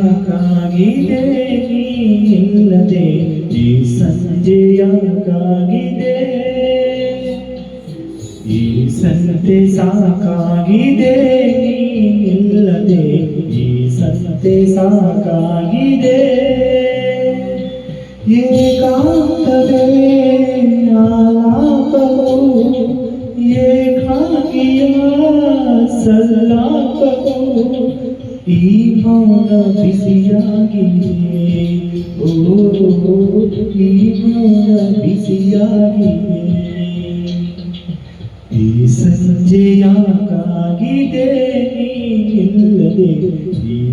ಸಂಜೆಯಾಗಿದೆ ಇಲ್ಲದೆ ಈ ಸಂಜೆಯಾಗಿದೆ ಈ ಸಂತೆ ಸಾಕಾಗಿದೆ ಇಲ್ಲದೆ ಈ ಸಂತೆ ಸಾಕಾಗಿದೆ. ಏಕಾಂತವೇ ಆಲಾಪವು, ಏಕಾಂಗಿಯ ಸಲ್ಲಾಪವು ಈ ಮೌನ ಬಿಸಿಯಾಗಿದೆ. ಓ ಈ ಮೌನ ಬಿಸಿಯಾಗಿದೆ. ಈ ಸಂಜೆಯಾಗಿದೆ ಇಲ್ಲದೆ ಈ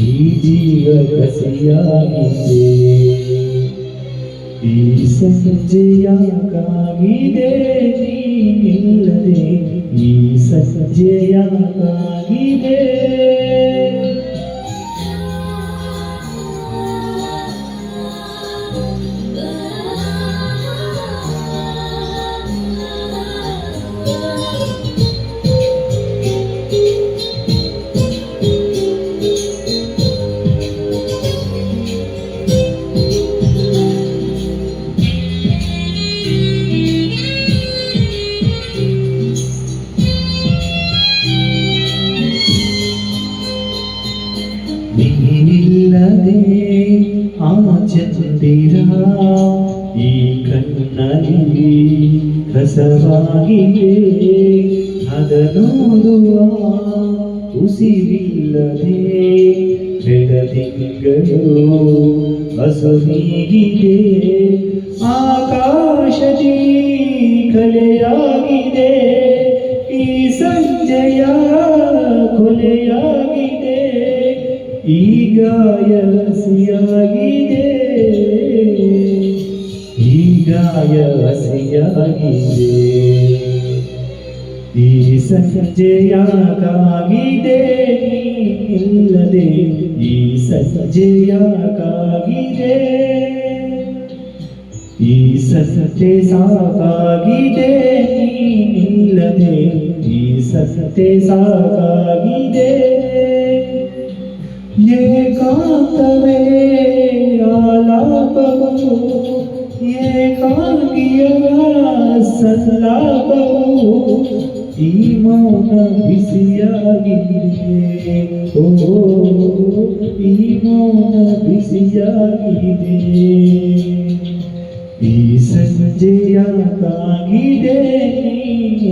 ಈ ಜೀವ ಕಸಿಯಾಗಿದೆ ಈ ಸಂಜೆಯಾಗಿದೆ ನೀನಿಲ್ಲದೆ ಆ ಚಂದಿರ ಈ ಕಣ್ಣಲ್ಲಿ ಕಸವಾಗಿದೆ ಅದನೋದುವ ಉಸಿರಿಲ್ಲದೆ ಬೆಳದಿಂಗಳು ಹಸುನೀಗಿದೆ ಆಕಾಶದಿ ಕಲೆಯಾಗಿದೆ ಈ ಸಂಜೆಯ ಕೊಲೆಯಾಗಿದೆ ಈಗ ಯಲಸಿಯಾಗಿದೆ ಈಗ ಯಲಸಿಯಾಗಿದೆ ಈ ಸಂಜೆಯಾಗಿದೆ ಇಲ್ಲದೆ ಈ ಸಂಜೆಯಾಗಿದೆ ಈ ಸಸತೆ ಸಾಕಾಗಿದೆ. ಇಲ್ಲದೆ ಈ ಸಸತೆ ಸಾಕಾಗಿದೆ. ಏಕಾಂತವೇ ಆಲಾಪವು ಏಕಾಂಗಿಯ ಸಲ್ಲಾಪವು ಈ ಮೌನ ಬಿಸಿಯಾಗಿದೆ ಓ ಈ ಮೌನ ಬಿಸಿಯಾಗಿದೆ ಈ ಸಂಜೆಯಾಗಿದೆ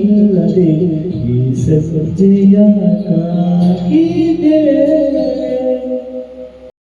ಇಲ್ಲದೆ ಈ ಸಂಜೆಯಾಗಿದೆ